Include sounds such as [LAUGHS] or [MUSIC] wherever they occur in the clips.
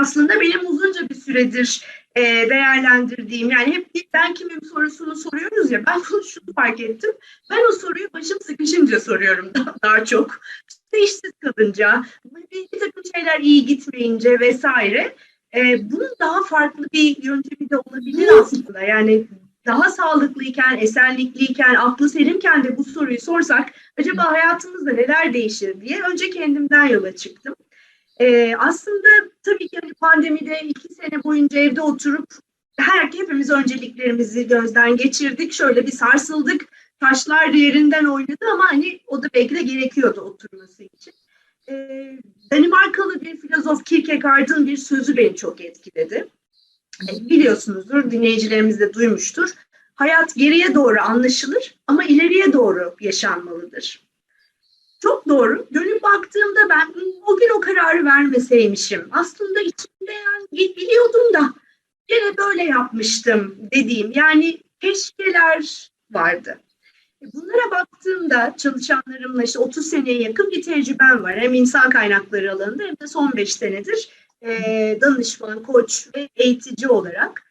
aslında benim uzunca bir süredir e, değerlendirdiğim yani hep ben kimim sorusunu soruyoruz ya ben [LAUGHS] şunu fark ettim. Ben o soruyu başım sıkışınca soruyorum daha, [LAUGHS] daha çok. İşte işsiz kalınca, bir, takım şeyler iyi gitmeyince vesaire. E, bunun daha farklı bir yöntemi de olabilir aslında. Yani daha sağlıklıyken, esenlikliyken, aklı selimken de bu soruyu sorsak acaba hayatımızda neler değişir diye önce kendimden yola çıktım. Ee, aslında tabii ki pandemide iki sene boyunca evde oturup her hepimiz önceliklerimizi gözden geçirdik. Şöyle bir sarsıldık. Taşlar yerinden oynadı ama hani o da belki de gerekiyordu oturması için. Ee, Danimarkalı bir filozof Kierkegaard'ın bir sözü beni çok etkiledi. E, biliyorsunuzdur, dinleyicilerimiz de duymuştur. Hayat geriye doğru anlaşılır ama ileriye doğru yaşanmalıdır. Çok doğru. Dönüp baktığımda ben o gün o kararı vermeseymişim. Aslında içimde yani biliyordum da gene böyle yapmıştım dediğim yani keşkeler vardı. E, bunlara baktığımda çalışanlarımla işte 30 seneye yakın bir tecrübem var. Hem insan kaynakları alanında hem de son 5 senedir e, danışman, koç ve eğitici olarak.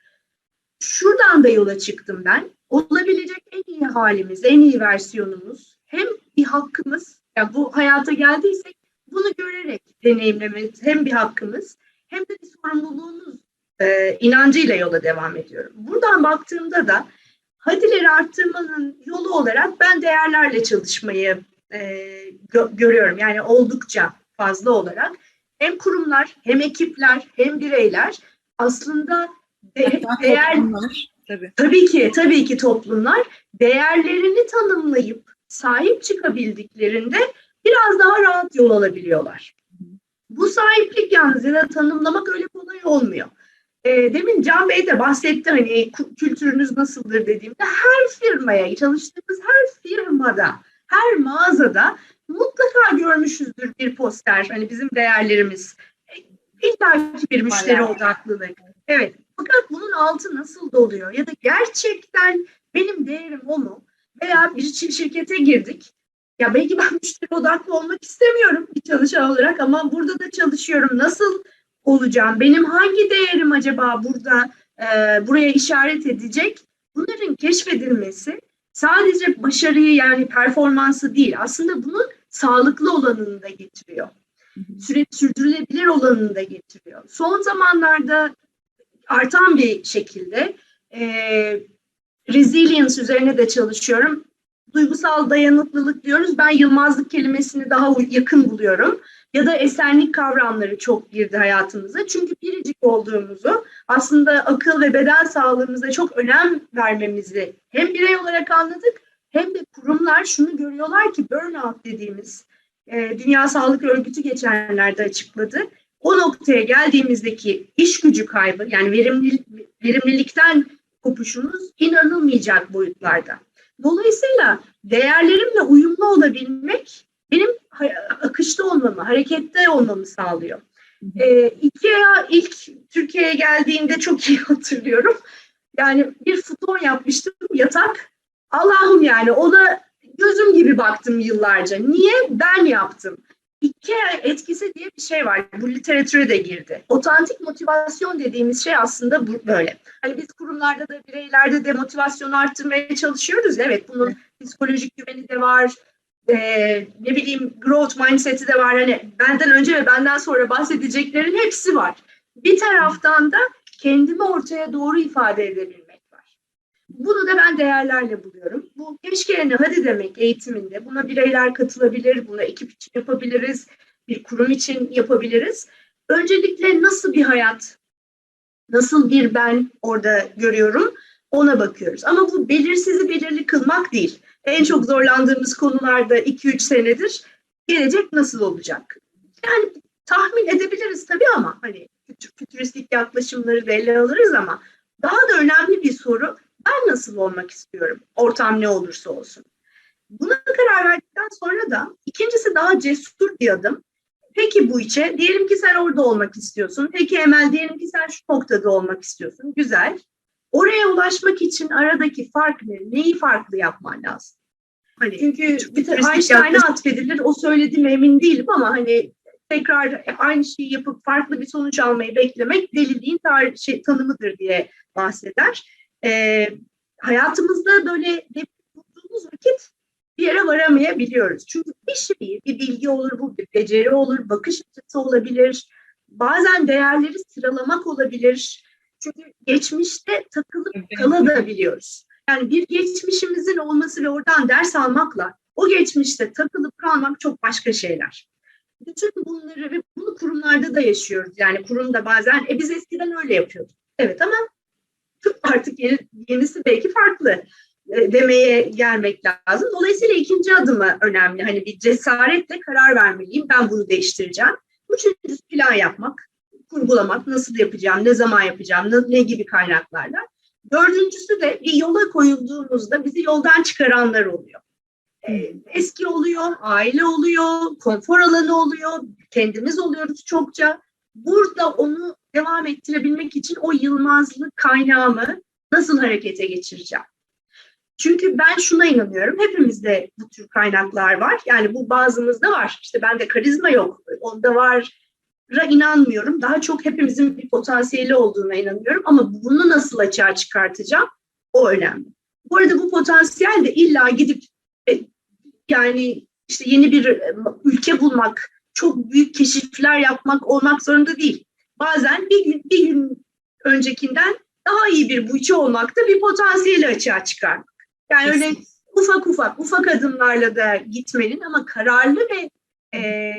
Şuradan da yola çıktım ben. Olabilecek en iyi halimiz, en iyi versiyonumuz hem bir hakkımız, yani bu hayata geldiysek bunu görerek deneyimlememiz hem bir hakkımız hem de bir sorumluluğumuz e, inancıyla yola devam ediyorum. Buradan baktığımda da hadileri arttırmanın yolu olarak ben değerlerle çalışmayı e, gö- görüyorum. Yani oldukça fazla olarak hem kurumlar hem ekipler hem bireyler aslında de, değer tabii. tabii ki tabii ki toplumlar değerlerini tanımlayıp sahip çıkabildiklerinde biraz daha rahat yol alabiliyorlar. Bu sahiplik yalnız ya da tanımlamak öyle kolay olmuyor. E, demin Can Bey de bahsetti hani kültürünüz nasıldır dediğimde her firmaya çalıştığımız her firmada her mağazada mutlaka görmüşüzdür bir poster hani bizim değerlerimiz. İlla ki bir müşteri odaklılık. Evet. Fakat bunun altı nasıl doluyor? Ya da gerçekten benim değerim o mu? Veya bir şirkete girdik. Ya belki ben [LAUGHS] müşteri odaklı olmak istemiyorum bir çalışan olarak ama burada da çalışıyorum. Nasıl olacağım? Benim hangi değerim acaba burada e, buraya işaret edecek? Bunların keşfedilmesi sadece başarıyı yani performansı değil aslında bunun sağlıklı olanını da getiriyor. Süre, sürdürülebilir olanını da getiriyor. Son zamanlarda artan bir şekilde e, resilience üzerine de çalışıyorum. Duygusal dayanıklılık diyoruz. Ben yılmazlık kelimesini daha yakın buluyorum. Ya da esenlik kavramları çok girdi hayatımıza. Çünkü biricik olduğumuzu aslında akıl ve beden sağlığımıza çok önem vermemizi hem birey olarak anladık hem de kurumlar şunu görüyorlar ki burnout dediğimiz e, Dünya Sağlık Örgütü geçenlerde açıkladı. O noktaya geldiğimizdeki iş gücü kaybı yani verimli, verimlilikten kopuşumuz inanılmayacak boyutlarda. Dolayısıyla değerlerimle uyumlu olabilmek benim akışta olmamı, harekette olmamı sağlıyor. E, IKEA ilk Türkiye'ye geldiğinde çok iyi [LAUGHS] hatırlıyorum. Yani bir futon yapmıştım, yatak. Allah'ım yani ona gözüm gibi baktım yıllarca. Niye? Ben yaptım. IKEA etkisi diye bir şey var. Bu literatüre de girdi. Otantik motivasyon dediğimiz şey aslında bu, böyle. Hani biz kurumlarda da bireylerde de motivasyonu arttırmaya çalışıyoruz. Evet bunun psikolojik güveni de var. Ee, ne bileyim growth mindset'i de var. Hani benden önce ve benden sonra bahsedeceklerin hepsi var. Bir taraftan da kendimi ortaya doğru ifade edebilmek var. Bunu da ben değerlerle buluyorum. Bu keşke hadi demek eğitiminde. Buna bireyler katılabilir, buna ekip için yapabiliriz, bir kurum için yapabiliriz. Öncelikle nasıl bir hayat, nasıl bir ben orada görüyorum ona bakıyoruz. Ama bu belirsizi belirli kılmak değil. En çok zorlandığımız konularda 2-3 senedir gelecek nasıl olacak? Yani tahmin edebiliriz tabii ama hani fütüristik yaklaşımları ele alırız ama daha da önemli bir soru ben nasıl olmak istiyorum? Ortam ne olursa olsun. Buna karar verdikten sonra da ikincisi daha cesur bir adım. Peki bu içe, diyelim ki sen orada olmak istiyorsun. Peki Emel, diyelim ki sen şu noktada olmak istiyorsun. Güzel. Oraya ulaşmak için aradaki fark ne? Neyi farklı yapman lazım? Hani çünkü bir Einstein'a atfedilir. O söylediğime emin değilim ama hani tekrar aynı şeyi yapıp farklı bir sonuç almayı beklemek deliliğin tar- şey, tanımıdır diye bahseder. Ee, hayatımızda böyle hep bulduğumuz vakit bir yere varamayabiliyoruz. Çünkü bir şeyi, bir bilgi olur, bu bir beceri olur, bakış açısı olabilir. Bazen değerleri sıralamak olabilir. Çünkü geçmişte takılıp kalabiliyoruz. Yani bir geçmişimizin olması ve oradan ders almakla o geçmişte takılıp kalmak çok başka şeyler. Bütün bunları ve bunu kurumlarda da yaşıyoruz. Yani kurumda bazen e biz eskiden öyle yapıyorduk. Evet ama [LAUGHS] artık yeni, yenisi belki farklı e, demeye gelmek lazım. Dolayısıyla ikinci adımı önemli. Hani bir cesaretle karar vermeliyim. Ben bunu değiştireceğim. Üçüncüsü plan yapmak, kurgulamak, nasıl yapacağım, ne zaman yapacağım, ne, gibi kaynaklarla. Dördüncüsü de bir yola koyulduğumuzda bizi yoldan çıkaranlar oluyor. Ee, eski oluyor, aile oluyor, konfor alanı oluyor, kendimiz oluyoruz çokça. Burada onu devam ettirebilmek için o yılmazlık kaynağımı nasıl harekete geçireceğim? Çünkü ben şuna inanıyorum. Hepimizde bu tür kaynaklar var. Yani bu bazımızda var. İşte bende karizma yok. Onda var inanmıyorum. Daha çok hepimizin bir potansiyeli olduğuna inanıyorum. Ama bunu nasıl açığa çıkartacağım? O önemli. Bu arada bu potansiyel de illa gidip e, yani işte yeni bir e, ülke bulmak, çok büyük keşifler yapmak olmak zorunda değil. Bazen bir gün, bir gün öncekinden daha iyi bir bütçe olmak da bir potansiyeli açığa çıkarmak. Yani öyle ufak ufak, ufak adımlarla da gitmenin ama kararlı ve e,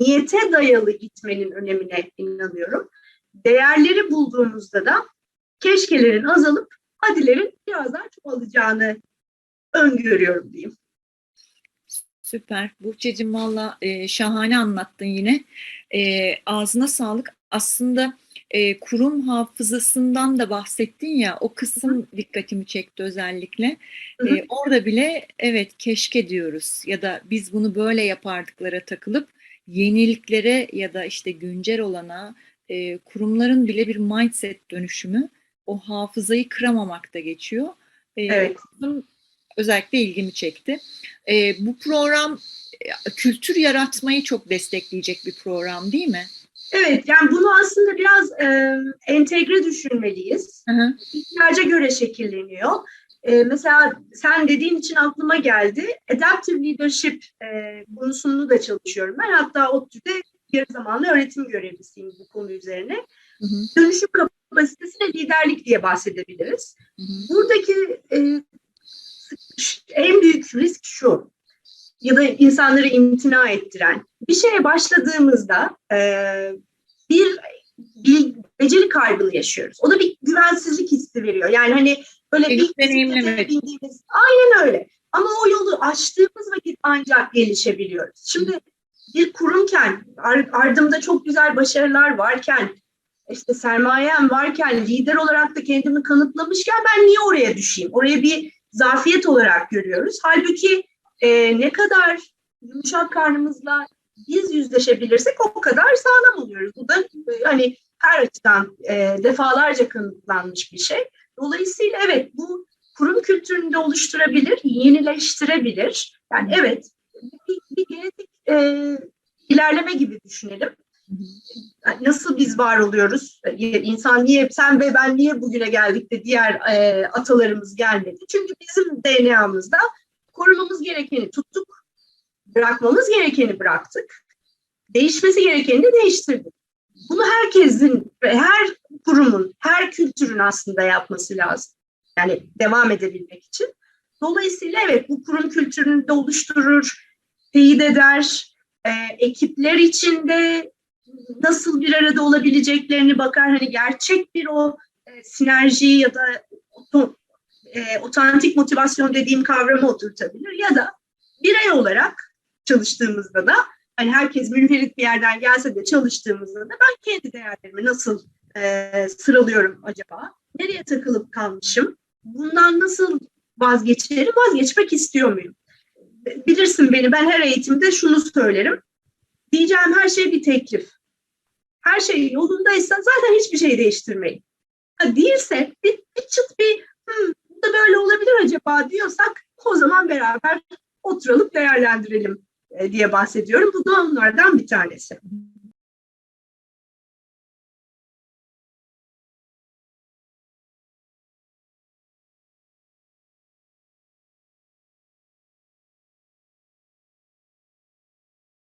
niyete dayalı gitmenin önemine inanıyorum. Değerleri bulduğumuzda da keşkelerin azalıp hadilerin biraz daha çoğalacağını öngörüyorum diyeyim. Süper. Burçecim valla e, şahane anlattın yine. E, ağzına sağlık. Aslında e, kurum hafızasından da bahsettin ya o kısım dikkatimi çekti özellikle. E, orada bile evet keşke diyoruz ya da biz bunu böyle yapardıklara takılıp yeniliklere ya da işte güncel olana e, kurumların bile bir mindset dönüşümü o hafızayı kıramamakta geçiyor. E, Evet. kısım özellikle ilgimi çekti. E, bu program e, kültür yaratmayı çok destekleyecek bir program değil mi? Evet, yani bunu aslında biraz e, entegre düşünmeliyiz. Hı hı. İhtiyaca göre şekilleniyor. E, mesela sen dediğin için aklıma geldi. Adaptive Leadership e, konusunu da çalışıyorum. Ben hatta ODTÜ'de yarı zamanlı öğretim görevlisiyim bu konu üzerine. Hı hı. Dönüşüm kapasitesine liderlik diye bahsedebiliriz. Hı hı. Buradaki e, en büyük risk şu ya da insanları imtina ettiren bir şeye başladığımızda e, bir, bir beceri kaybını yaşıyoruz. O da bir güvensizlik hissi veriyor. Yani hani böyle deneyimlemedik. bindiğimiz aynen öyle. Ama o yolu açtığımız vakit ancak gelişebiliyoruz. Şimdi bir kurumken, ar- ardımda çok güzel başarılar varken, işte sermayem varken, lider olarak da kendimi kanıtlamışken ben niye oraya düşeyim? Oraya bir zafiyet olarak görüyoruz. Halbuki e, ne kadar yumuşak karnımızla biz yüzleşebilirsek o kadar sağlam oluyoruz. Bu da e, hani her açıdan e, defalarca kanıtlanmış bir şey. Dolayısıyla evet bu kurum kültürünü de oluşturabilir, yenileştirebilir. Yani evet bir, bir genetik e, ilerleme gibi düşünelim. Nasıl biz var oluyoruz? E, İnsan niye, sen ve ben niye bugüne geldik de diğer e, atalarımız gelmedi? Çünkü bizim DNA'mızda korumamız gerekeni tuttuk, bırakmamız gerekeni bıraktık, değişmesi gerekeni de değiştirdik. Bunu herkesin, her kurumun, her kültürün aslında yapması lazım. Yani devam edebilmek için. Dolayısıyla evet bu kurum kültürünü de oluşturur, teyit eder, e, ekipler içinde nasıl bir arada olabileceklerini bakar. Hani gerçek bir o e, sinerji ya da e, otantik motivasyon dediğim kavramı oturtabilir ya da birey olarak çalıştığımızda da hani herkes münferit bir yerden gelse de çalıştığımızda da ben kendi değerlerimi nasıl e, sıralıyorum acaba? Nereye takılıp kalmışım? Bundan nasıl vazgeçerim? Vazgeçmek istiyor muyum? Bilirsin beni ben her eğitimde şunu söylerim. Diyeceğim her şey bir teklif. Her şey yolundaysa zaten hiçbir şey değiştirmeyin. Ha, değilse bir, bir çıt bir "Hmm, bu da böyle olabilir acaba diyorsak o zaman beraber oturalım değerlendirelim e, diye bahsediyorum. Bu da onlardan bir tanesi.